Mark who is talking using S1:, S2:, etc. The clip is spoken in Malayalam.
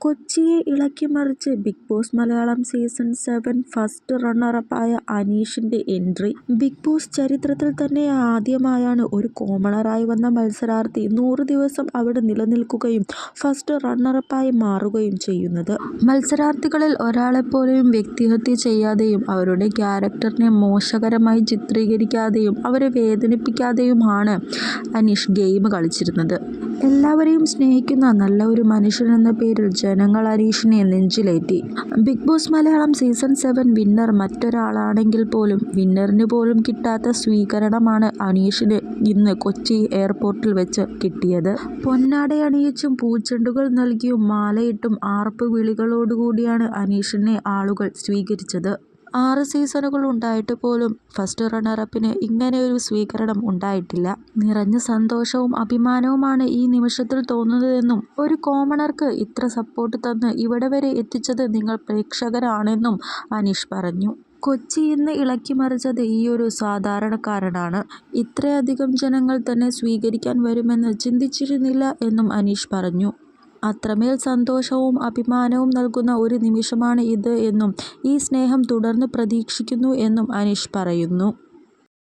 S1: കൊച്ചിയെ ഇളക്കിമറിച്ച് Bigg Boss Malayalam season seven first റണ്ണറപ്പായ അനീഷിന്റെ എൻട്രി. ബിഗ് ബോസ് ചരിത്രത്തിൽ തന്നെ ആദ്യമായാണ് ഒരു കോമണറായി വന്ന മത്സരാർത്ഥി നൂറ് ദിവസം അവിടെ നിലനിൽക്കുകയും ഫസ്റ്റ് റണ്ണറപ്പായി മാറുകയും ചെയ്യുന്നത്. മത്സരാർത്ഥികളിൽ ഒരാളെപ്പോലെയും വ്യക്തിഹത്യ ചെയ്യാതെയും അവരുടെ ക്യാരക്ടറിനെ മോശകരമായി ചിത്രീകരിക്കാതെയും അവരെ വേദനിപ്പിക്കാതെയുമാണ് അനീഷ് ഗെയിം കളിച്ചിരുന്നത്. എല്ലാവരെയും സ്നേഹിക്കുന്ന നല്ല ഒരു മനുഷ്യൻ എന്ന പേരിൽ ജനങ്ങൾ അനീഷിനെ നെഞ്ചിലേറ്റി. Bigg Boss Malayalam season seven winner മറ്റൊരാളാണെങ്കിൽ പോലും വിന്നറിന് പോലും കിട്ടാത്ത സ്വീകരണമാണ് അനീഷിന് ഇന്ന് കൊച്ചി എയർപോർട്ടിൽ വെച്ച് കിട്ടിയത്. പൊന്നാട അണിയിച്ചും പൂച്ചെണ്ടുകൾ നൽകിയും മാലയിട്ടും ആർപ്പ് വിളികളോടുകൂടിയാണ് അനീഷിനെ ആളുകൾ സ്വീകരിച്ചത്. ആറ് സീസണുകൾ ഉണ്ടായിട്ട് പോലും ഫസ്റ്റ് റണ്ണറപ്പിന് ഇങ്ങനെയൊരു സ്വീകരണം ഉണ്ടായിട്ടില്ല. നിറഞ്ഞ സന്തോഷവും അഭിമാനവുമാണ് ഈ നിമിഷത്തിൽ തോന്നുന്നതെന്നും ഒരു കോമണർക്ക് ഇത്ര സപ്പോർട്ട് തന്ന് ഇവിടെ വരെ എത്തിച്ചത് നിങ്ങൾ പ്രേക്ഷകരാണെന്നും അനീഷ് പറഞ്ഞു. കൊച്ചി ഇന്ന് ഇളക്കിമറിച്ചത് ഒരു സാധാരണക്കാരനാണ്. ഇത്രയധികം ജനങ്ങൾ തന്നെ സ്വീകരിക്കാൻ വരുമെന്ന് ചിന്തിച്ചിരുന്നില്ല എന്നും അനീഷ് പറഞ്ഞു. അത്രമേൽ സന്തോഷവും അഭിമാനവും നൽകുന്ന ഒരു നിമിഷമാണ് ഇത് എന്നും ഈ സ്നേഹം തുടർന്ന് പ്രതീക്ഷിക്കുന്നു എന്നും അനീഷ് പറയുന്നു.